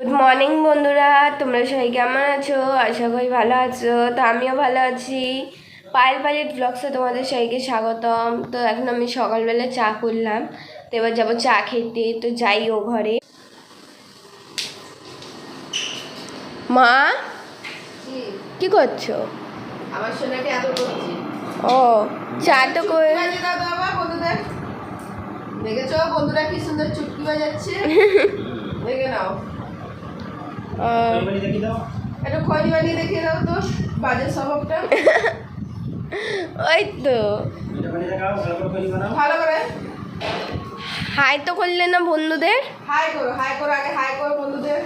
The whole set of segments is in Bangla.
গুড মর্নিং বন্ধুরা। তোমরা সবাই কেমন আছো? আশা করি ভালো আছো। তো আমিও ভালো আছি। পায়েল পালিট ব্লগসে তোমাদের সবাইকে স্বাগতম। তো এখন আমি সকালবেলা চা করলাম। তো এবার যাব চা খেতে। তো যাই ও ঘরে। মা? কি? করছ? আমার সোনাকে এত করছি। ও চা তো করে দেখেছ? বন্ধুরা কি সুন্দর চুটকি বাজাচ্ছে। দেখে নাও। একটু খৈনি বানিয়ে দেখিয়ে দাও তো স্বভাবটা। ওই তো। ভালো করে। হাই তো করলে না বন্ধুদের? হাই করো হাই করো আগে হাই করো বন্ধুদের।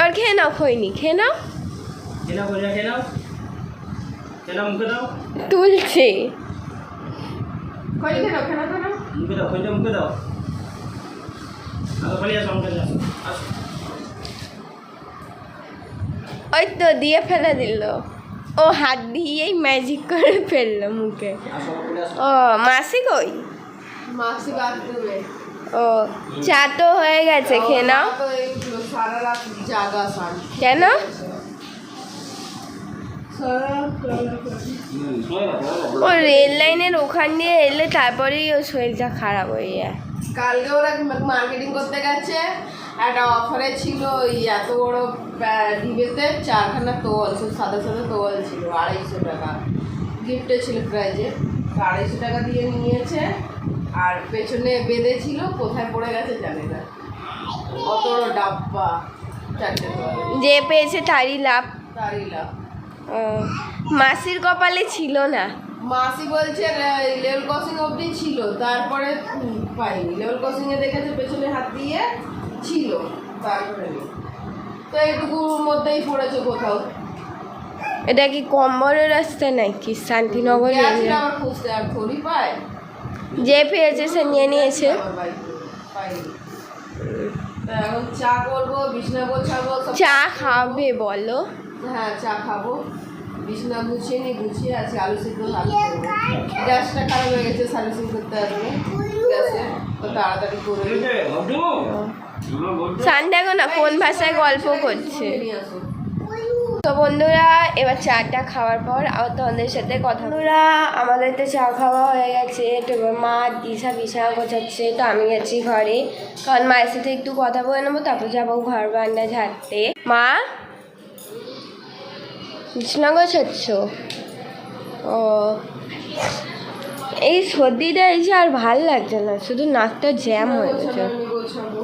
আর খেয়ে নাও খইনি খেয়ে নাও। তুলছে। খৈনি খেলো খেলো খেলো মুখে দাও মুখে দাও। ওই তো দিয়ে ফেলে দিল। ও হাত দিয়েই ম্যাজিক করে ফেলল মুখে। ও মাসি কই? মাসি বাথরুমে। ও চা তো হয়ে গেছে খেয়ে নাও। কেন? বাবা ও রেল লাইনের ওখান দিয়ে এলে তারপরেই ও শরীরটা খারাপ হয়ে যায়। কালকে ওরা মার্কেটিং করতে গেছে একটা অফারে ছিল ওই এত বড় ডিবেতে চারখানা তোয়াল সব সাদা সাদা তোয়াল ছিল আড়াইশো টাকা। গিফটে ছিল প্রাইজে আড়াইশো টাকা দিয়ে নিয়েছে আর পেছনে বেঁধে ছিল কোথায় পড়ে গেছে জানি না। অত বড় ডাব্বা চারটে যে পেয়েছে তারই লাভ। তারই লাভ। মাসির কপালে ছিল না। মাসি বলছে লেভেল ক্রসিং অবধি ছিল তারপরে পাইনি। লেভেল ক্রসিংয়ে দেখেছে পেছনে হাত দিয়ে ছিল তারপরে তো এইটুকুর মধ্যেই পড়েছে কোথাও। এটা কি কম্বরের রাস্তা নাকি? শান্তিনগর আবার খুঁজতে আর থরি পায়? যে পেয়েছে সে নিয়ে নিয়েছে। এখন চা করব বিছনা গোছাবো চা খাবে বলো। হ্যাঁ চা খাব। বিছনা গুছিয়ে নিয়ে গুছিয়ে আছে আলু সিদ্ধ গ্যাসটা খারাপ হয়ে গেছে সার্ভিসিং করতে আসবে তো তাড়াতাড়ি করে না কোন ভাষায় গল্প করছে? তো বন্ধুরা এবার চাটা খাওয়ার পর আবার তোমাদের সাথে কথা বন্ধুরা আমাদের তো চা খাওয়া হয়ে গেছে তো মা দিশা বিছানা গোছাচ্ছে তো আমি গেছি ঘরে। কারণ মায়ের সাথে একটু কথা বলে নেব তারপর যাব ঘর বান্না ঝাড়তে। মা? বিছানা গোছাচ্ছ? ও। এই সর্দিটা এসে আর ভালো লাগছে না শুধু নাকটা জ্যাম হয়ে গেছে। আমি গোছাবো।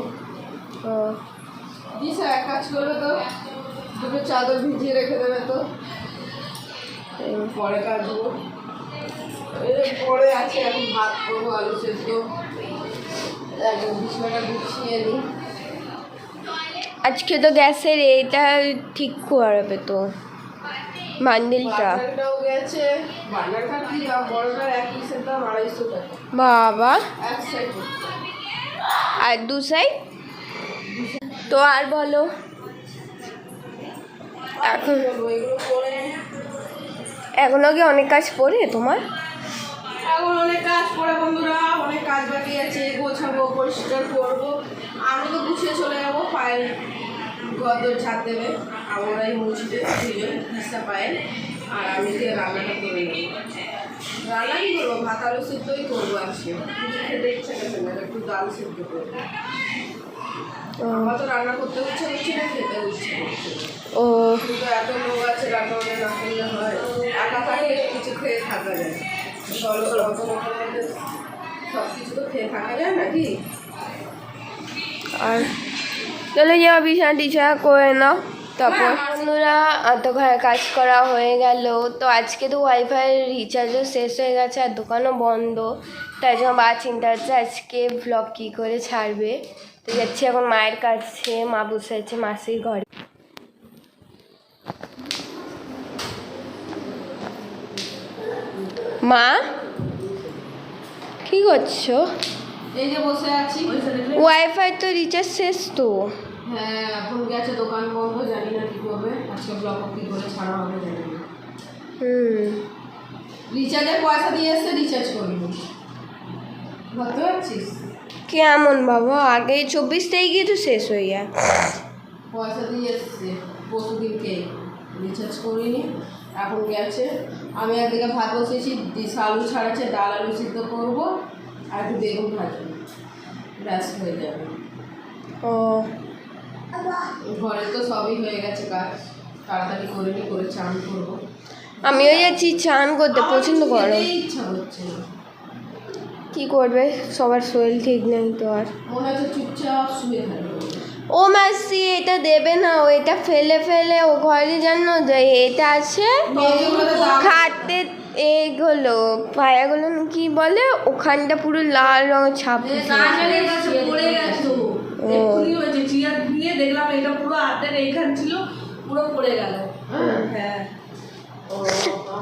ও। দিশা এক কাজ করবে তো দুটো চাদর ভিজিয়ে রেখে দেবে তো। পরে কাচবো পরে আছে এখন ভাত করব আলু সেদ্ধ। একদম গুছিয়ে নিই আজকে তো গ্যাসের এটা ঠিক করবে তো। গেছে। টাকা। বাবা। আর দু সাইড তো আর বলো। এখন এখনও কি অনেক কাজ পড়ে তোমার? এখন অনেক কাজ পড়ে বন্ধুরা অনেক কাজ বাকি আছে গোছাবো পরিষ্কার করব। আমি তো গুছিয়ে চলে যাব পায়ের গদর ছাদ দেবে আমরাই মুছবে দুজন দিশা পায়ের আর আমি দিয়ে রান্নাটা করে নেব। রান্না কি করব ভাত আলু সিদ্ধই করব আজকে। কিছু খেতে ইচ্ছা করছে না একটু ডাল সিদ্ধ করব। আমার তো রান্না করতে ইচ্ছে করছে না খেতে ইচ্ছে ও। কিন্তু এত লোক আছে রান্না বান্না না করলে হয় একা থাকলে কিছু খেয়ে থাকা যায় সব কিছু তো খেয়ে থাকা যায় নাকি? আর চলে যাও বিছানা টিছানা করে নাও তারপর বন্ধুরা আর তো ঘরে কাজ করা হয়ে গেল। তো আজকে তো ওয়াইফাই রিচার্জও শেষ হয়ে গেছে আর দোকানও বন্ধ। তাই জন্য বা চিন্তা হচ্ছে আজকে ব্লগ কী করে ছাড়বে। তো যাচ্ছি এখন মায়ের কাছে মা বসে আছে মাসির ঘরে। মা? কি করছ? এই যে বসে আছি। ওয়াইফাই তো রিচার্জ শেষ তো। হ্যাঁ এখন গেছে দোকান বন্ধ জানি না কি করবে আজকে ব্লগ কি করে ছাড়া হবে জানি না। হুম। রিচার্জের পয়সা দিয়ে এসছে রিচার্জ করব। বুঝতে পারছিস? কেমন বাবা আগে চব্বিশ তারিখে তো শেষ হয়ে যায়। পয়সা দিয়ে এসছে পরশু দিনকে রিচার্জ করিনি এখন গেছে। আমি একদিকে ভাত বসিয়েছি ডিশ আলু ছাড়াচ্ছে ডাল আলু সিদ্ধ করব আর একটু বেগুন ভাজবো। ব্যাস হয়ে যাবে। ও। ঘরে তো সবই হয়ে গেছে কাজ। তাড়াতাড়ি করে নি করে চান করব। আমিও যাচ্ছি চান করতে গরম। ইচ্ছা হচ্ছে কি করবে? সবার শরীর ঠিক নেই তো আর। মনে হচ্ছে চুপচাপ শুয়ে ও মাসি এটা দেবে না ও এটা ফেলে ফেলে ও ঘরে জানো এটা আছে? খাটতে এইগুলো পায়াগুলো কি বলে? ওখানটা পুরো লাল রঙের ছাপ ও। হয়েছে নিয়ে দেখলাম এটা পুরো হাতের এইখান ছিল পুরো পড়ে গেল। হ্যাঁ।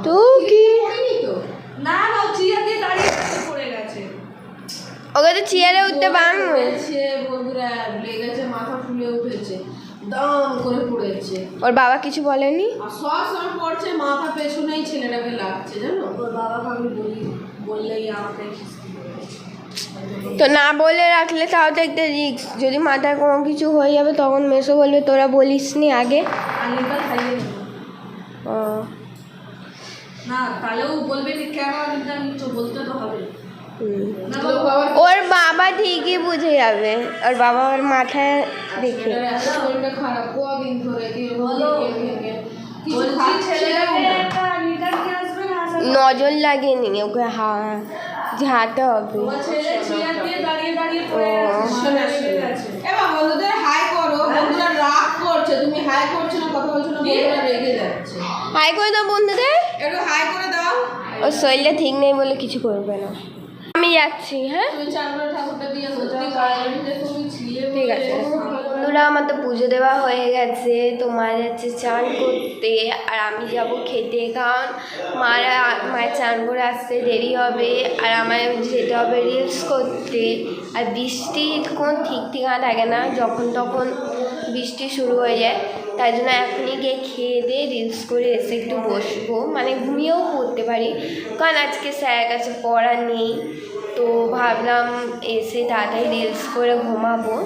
তো কি? না না চিয়ার দিয়ে দাঁড়িয়ে পড়ে গেছে। ওকে তো চেয়ারে উঠতে পারবে পড়েছে বন্ধুরা লেগেছে মাথা ফুলে উঠেছে দাম করে পড়েছে। ওর বাবা কিছু বলেনি? আর সব সময় পড়ছে মাথা পেছনেই ছেলেটাকে লাগছে জানো? ওর বাবাকে আমি বলি বললেই আমাকে। তো না বলে রাখলে তাও তো একটা রিক্স যদি মাথায় কোনো কিছু হয়ে যাবে তখন মেসো বলবে তোরা বলিস নি আগে? ও, না তাহলেও বলবে কেন বলতে তো হবে। হুম। না লোক বাবা, আবার ওর বাবা ঠিকই বুঝে যাবে। ওর বাবা ওর মাথায় দেখে। নজর লাগেনি ওকে হা ঝাঁতে হবে। ও। হাই করো বন্ধুরা রাগ করছে তুমি হাই করছ না কথা বলছো না বন্ধুরা রেগে যাচ্ছে। হাই করে দাও বন্ধুদের। একটু হাই করে দাও। ওর শরীরটা ঠিক নেই বলে কিছু করবে না। আমি যাচ্ছি হ্যাঁ? ঠিক আছে। বন্ধুরা, আমার তো পুজো দেওয়া হয়ে গেছে। তো মা যাচ্ছে চান করতে, আর আমি যাব খেতে। কারণ মারা, মায়ের চান করে আসতে দেরি হবে, আর আমার যেতে হবে রিলস করতে। আর বৃষ্টির কোন ঠিক ঠিকানা থাকে না, যখন তখন বৃষ্টি শুরু হয়ে যায়। তাই জন্য এখনই গিয়ে খেয়ে দিয়ে রিলস করে এসে একটু বসবো। মানে ঘুমিয়েও পড়তে পারি। কারণ আজকে স্যারের কাছে পড়া নেই, তো ভাবলাম এসে তাড়াতাড়ি রিলস করে ঘুমাবো।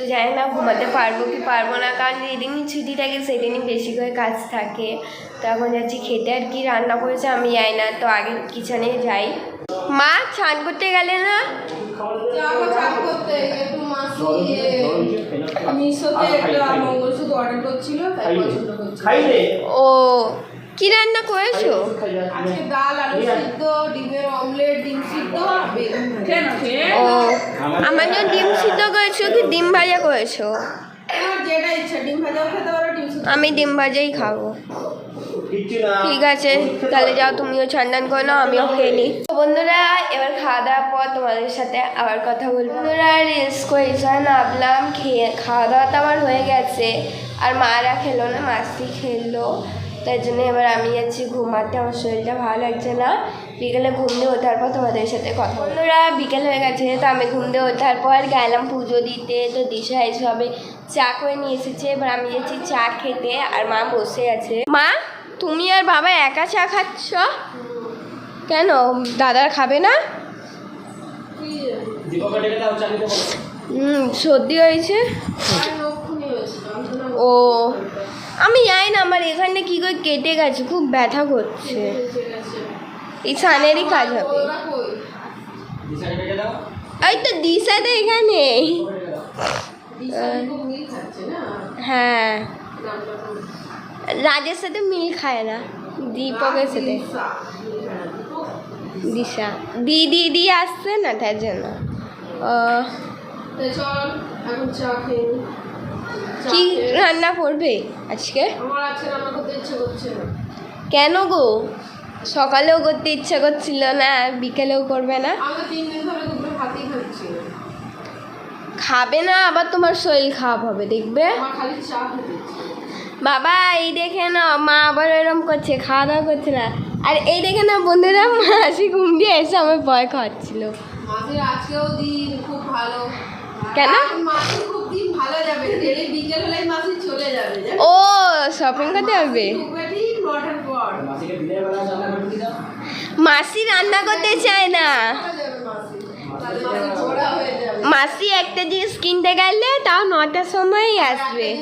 তো জানি না ঘুমাতে পারব কি পারব না? কারণ যেদিনই ছুটি থাকে সেদিনই বেশি করে কাজ থাকে। তো এখন যাচ্ছি খেতে। আর কি রান্না করেছে আমি যাই না তো আগে কিচেনে যাই। মা ছান করতে গেলে না? চান করতে একটু মাসি মিশোতে একটা মঙ্গলসূত্র অর্ডার করছিল তাই পছন্দ করছিল। খাই রে ও কি রান্না করেছ? আজকে ডাল আলু সিদ্ধ ডিমের অমলেট ডিম সিদ্ধ ও আমার ডিম করেছ কি ডিম ভাজা করেছ? যেটা ইচ্ছা ডিম ভাজাও খেতে পারো ডিম আমি ডিম ভাজাই খাব। ঠিক আছে তাহলে যাও তুমিও ছান্দান করে নাও আমিও খেয়ে নিই। তো বন্ধুরা এবার খাওয়া দাওয়ার পর তোমাদের সাথে আবার কথা বলব। বন্ধুরা রিলস করে এসে নামলাম খেয়ে খাওয়া দাওয়া তো আমার হয়ে গেছে। আর মারা খেলো না মাসি খেললো তাই জন্য এবার আমি যাচ্ছি ঘুমাতে। আমার শরীরটা ভালো লাগছে না। বিকেলে ঘুম দিয়ে ওঠার পর তোমাদের সাথে কথা বন্ধুরা বিকেল হয়ে গেছে তো আমি ঘুম দিয়ে ওঠার পর গেলাম পুজো দিতে। তো দিশা এসে হবে চা করে নিয়ে এসেছে। এবার আমি যাচ্ছি চা খেতে আর মা বসে আছে। মা তুমি আর বাবা একা চা খাচ্ছ? কেন? দাদার খাবে না? দীপকে ডেকে দাও চাকরিতে বলো। হুম সর্দি হয়েছে? ও আমি জানি না, আমার এখানে কী করে কেটে গেছে, খুব ব্যথা করছে। উঠে গেছে। এই সানেরই কাজ হবে। ওই তো দিশা তো এখানে। হ্যাঁ। রাজের সাথে মিল খায় না, দীপকের সাথে। দিশা। দিশা দি দিদি আসছে না তার জন্য? চল, এখন চা খেয়ে কি রান্না করবে আজকে? কেন গো? সকালেও করতে ইচ্ছা করছিল না বিকেলেও করবে না। খাবে না আবার তোমার শরীর খারাপ হবে দেখবে। বাবা এই দেখে না মা আবার এরম করছে খাওয়া দাওয়া করছে না। আর এই দেখে না বন্ধুরা মাসি ঘুম দিয়ে এসে আমার ভয় খাওয়াচ্ছিল। কেন? ভালো যাবে। ডেলি বিকেল হলেই মাসি চলে যাবে ও শপিং করতে দাও মাসি রান্না করতে চায় না। মাসি। হয়ে যাবে। একটা জিনিস কিনতে গেলে তাও নটার সময়ই আসবে।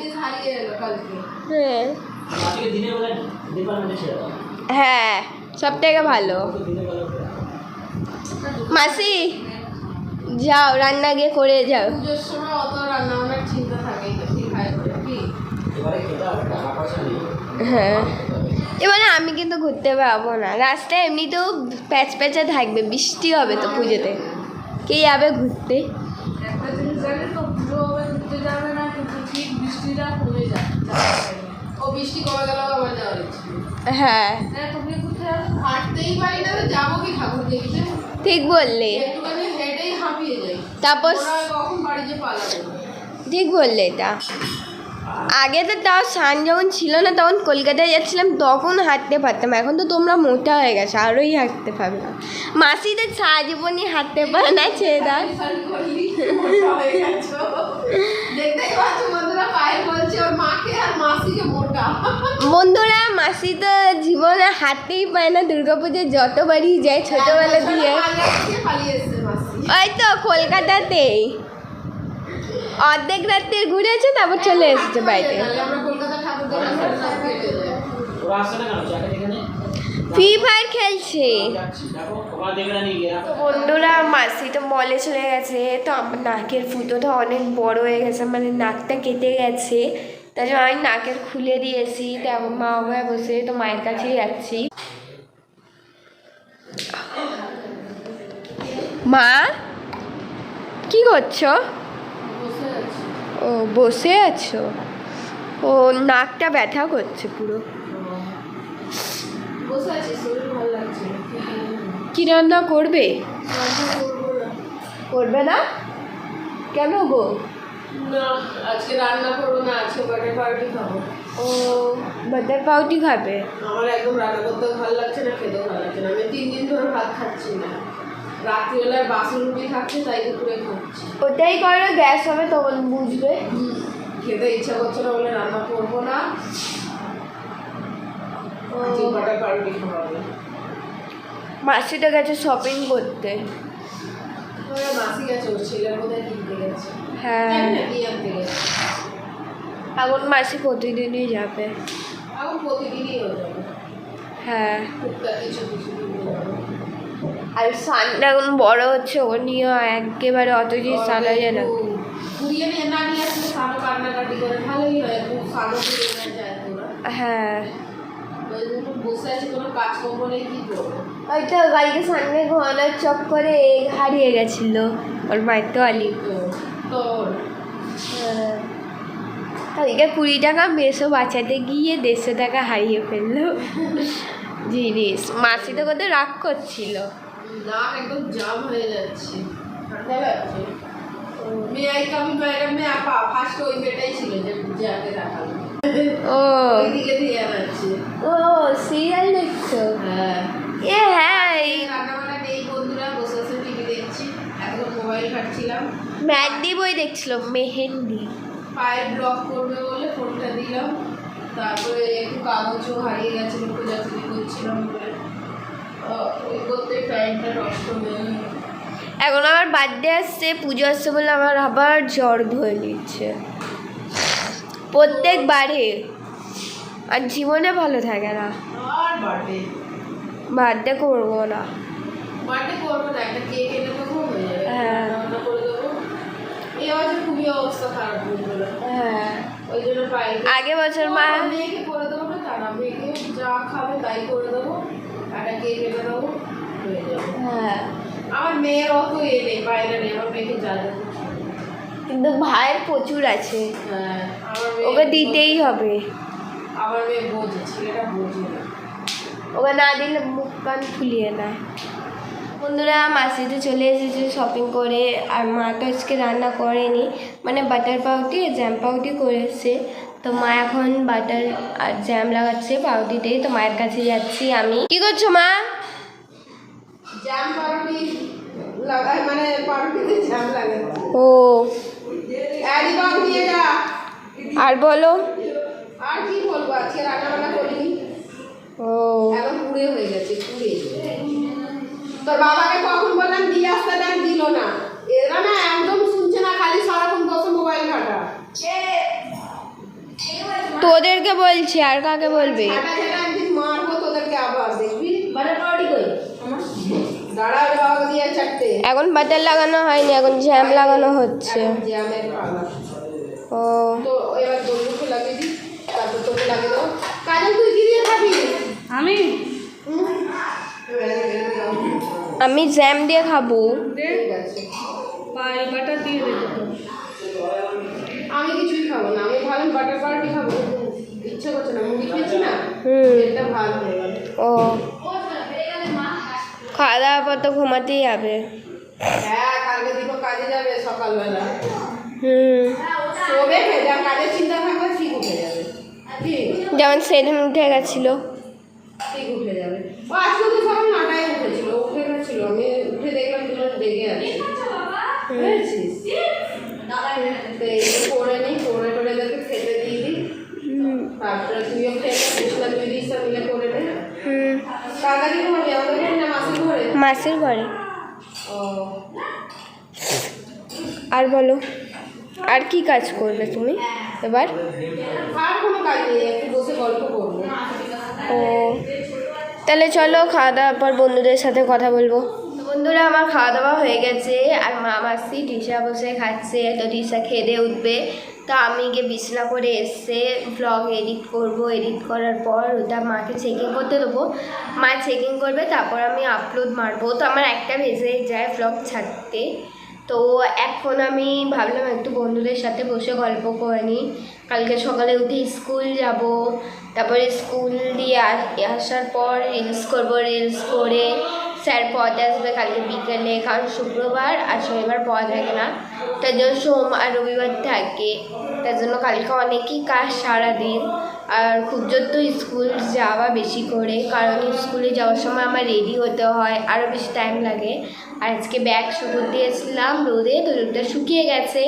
হ্যাঁ। হ্যাঁ সব থেকে ভালো মাসি যাও রান্না গিয়ে করে যাও। পুজোর সময় অত রান্না বান্নার চিন্তা থাকে হ্যাঁ। এবারে আমি কিন্তু ঘুরতে পারব না। রাস্তায় এমনিতেও প্যাচ প্যাচে থাকবে বৃষ্টি হবে তো পুজোতে। কে যাবে ঘুরতে? হ্যাঁ। হ্যাঁ ঠিক বললে। তারপর ঠিক বললে এটা আগে তো তাও সান যখন ছিল না তখন কলকাতায় যাচ্ছিলাম তখন হাঁটতে পারতাম। এখন তো তোমরা মোটা হয়ে গেছো আরোই হাঁটতে পারবে না। মাসি তো সারা জীবনই হাঁটতে পারে না ছেড়ে দাও। হয়ে বন্ধুরা মাসি তো জীবনে হাঁটতেই পায় না দুর্গাপুজোয় যতবারই যায় ছোটোবেলা দিয়ে। ওই তো কলকাতাতেই অর্ধেক রাত্রে ঘুরেছে তারপর চলে এসেছে বাড়িতে। ফ্রি ফায়ার খেলছে। বন্ধুরা মাসি তো মলে চলে গেছে তো আমার নাকের ফুটোটা অনেক বড় হয়ে গেছে মানে নাকটা কেটে গেছে। তাই জন্য আমি নাকের খুলে দিয়েছি তো মা বাবা বসে তো মায়ের কাছেই যাচ্ছি। মা? কি করছ? ও বসে আছো। ও নাকটা ব্যথা করছে পুরো। কি রান্না করবে? করব না। কেন গো? না আজকে রান্না করব না আজকে বার্থডে পার্টি খাব। ও বাটার পাউটি খাবে? আমার একদম রান্না করতেও ভালো লাগছে না খেতেও ভালো লাগছে না। আমি তিন দিন ধরে ভাত খাচ্ছি না। রাত্রিবেলায় বাসন রুটি খাচ্ছি তাই দুপুরে খাচ্ছি ওটাই করো গ্যাস হবে তখন বুঝবে? খেতে ইচ্ছা করছে না বলে রান্না করব না। পার্টি মাসি তো গেছে শপিং করতে। মাসি গেছে ওর ছেলের বোধহয় কিনতে গেছে। হ্যাঁ। না কি এখন মাসি প্রতিদিনই যাবে। এখন প্রতিদিনই হয়ে যাবে। হ্যাঁ। কিছু কিছু আর সানটা এখন বড় হচ্ছে ও নিয়ে একেবারে অত জিনিস সানা যায় না না হয় তো কালকে সানকে ঘোরানোর চক্করে হারিয়ে গেছিল ওর মায়ের তো আলি তোর। হ্যাঁ। কালকে কুড়ি টাকা মেসো বাঁচাতে গিয়ে দেড়শো টাকা হারিয়ে ফেলল। জিনিস। মাসি তো কোথায় রাগ করছিল। নাক একদম জাম হয়ে যাচ্ছে। ঠান্ডা লাগছে আই ম্যাডাম ফার্স্ট ওই মেয়েটাই ছিল যে যাকে দেখাল। ও। দিয়ে সিরিয়াল দেখছ? হ্যাঁ। এ হ্যাঁ রান্নাবান্না নেই বন্ধুরা বসে বসে টিভি দেখছি। এখন মোবাইল ঘাটছিলাম। মেহেন্দি বই দেখছিল মেহেন্দি। পায়ের ব্লক করবে বলে ফোনটা দিলাম। তারপরে একটু কাগজও হারিয়ে গেছিল খোঁজাখুঁজি করছিলাম বলে এখন আমার বার্থডে আসছে পুজো আসছে বলে আমার আবার জ্বর ধরে নিচ্ছে। প্রত্যেকবারে। আর জীবনে ভালো থাকে না। বার্থডে। করব না। হয়ে হ্যাঁ। আগে বছর মা যা খাবে তাই করে দেবো। হয়ে যাবে হ্যাঁ আমার মেয়ের অত এ নেই বাইরে নেই আমার মেয়েকে যা যা কিন্তু ভাইয়ের প্রচুর আছে হ্যাঁ ওকে দিতেই হবে আমার মেয়ে বোঝে ছেলেটা বোঝে না ওকে না দিলে মুখ কান ফুলিয়ে না বন্ধুরা মাসি তো চলে এসেছে শপিং করে আর মা তো আজকে রান্না করেনি মানে বাটার পাউটি জ্যাম পাউটি করেছে তো মা এখন বাটার আর জ্যাম লাগাচ্ছে পাউটিতে তো মায়ের কাছে যাচ্ছি আমি। কি করছ মা? জ্যাম পাউরুটি লাগায় মানে পাউরুটিতে জ্যাম ও। যা। আর বলো। আর কি বলব আজকে রান্না বান্না করিনি। ও। এখন পুড়ে হয়ে গেছে পুড়ে। তোর বাবাকে কখন বললাম দিয়ে আসতে দিল না। এরা না একদম খালি সারাক্ষণ বসে মোবাইল তোদেরকে বলছি আর কাকে বলবি? এখন বাটার লাগানো হয়নি এখন জ্যাম লাগানো হচ্ছে। ও। আমি? আমি জ্যাম দিয়ে খাব। বাটার দিয়ে আমি কিছুই খাব না আমি ভালো বাটার পাউরুটি খাব। ইচ্ছা করছে না মুড়ি খেয়েছি না? এটা ভালো হয়ে গেল। ও। খাওয়া দাওয়ার পর তো ঘুমাতেই যাবে হ্যাঁ কালকে কাজে যাবে সকালবেলা। হুম। শোবে যা কাজের চিন্তা থাকবে ঠিক উঠে যাবে। যেমন সেদিন উঠে গেছিল। ঠিক উঠে যাবে। ও আজকে তো সকাল নটায় উঠেছিল উঠে গেছিল। আমি উঠে দেখলাম আছে। বুঝেছিস তো এই যে করে নিই করে করে এদেরকে খেতে দিয়ে দিই তারপরে তুইও খেতে দিস না তুই দিস মিলে করে নে হুম কার কাছে ঘুমাবি আমাদের ঘরে না মাসির ঘরে মাসির ঘরে। আর বলো আর কি কাজ করবে তুমি এবার? আর কোনো কাজ নেই একটু বসে গল্প করব। ও তাহলে চলো খাওয়া দাওয়ার পর বন্ধুদের সাথে কথা বলব। বন্ধুরা আমার খাওয়া দাওয়া হয়ে গেছে আর মা মাসি টিসা বসে খাচ্ছে তো টিসা খেদে উঠবে। তো আমি গিয়ে বিছনা করে এসে ব্লগ এডিট করব এডিট করার পর ওটা মাকে চেকিং করতে দেবো। মা চেকিং করবে, তারপর আমি আপলোড মারবো। তো আমার একটা ভেজে যায় ব্লগ ছাড়তে। তো এখন আমি ভাবলাম একটু বন্ধুদের সাথে বসে গল্প করে নিই। কালকে সকালে উঠে স্কুল যাব, তারপরে স্কুল দিয়ে আসার পর রিলস করব রিলস করে স্যার পদ আসবে কালকে বিকেলে, কারণ শুক্রবার আর শনিবার পদ থাকে না। তার জন্য সোম আর রবিবার থাকে। তার জন্য কালকে অনেকই কাজ সারাদিন। আর খুব তো স্কুল যাওয়া বেশি করে, কারণ স্কুলে যাওয়ার সময় আমার রেডি হতে হয় আরও বেশি টাইম লাগে। আর আজকে ব্যাগ শুকোতে দিয়েছিলাম রোদে তো রোদটা শুকিয়ে গেছে।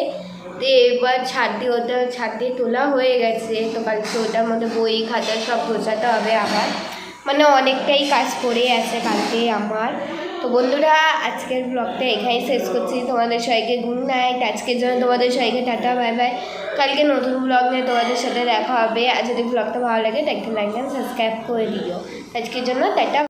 তো এবার ছাদ দিয়ে ওটা, ছাদ দিয়ে তোলা হয়ে গেছে। তো কালকে ওটার মধ্যে বই খাতা সব গোছাতে হবে আবার। মানে অনেকটাই কাজ করে আছে কালকে আমার। তো বন্ধুরা, আজকের ব্লগটা এখানেই শেষ করছি। তোমাদের সবাইকে গুড নাইট আজকের জন্য তোমাদের সবাইকে টাটা বাই বাই কালকে নতুন ব্লগ নিয়ে তোমাদের সাথে দেখা হবে। আর যদি ব্লগটা ভালো লাগে একটা লাইক সাবস্ক্রাইব করে দিও। আজকের জন্য টাটা।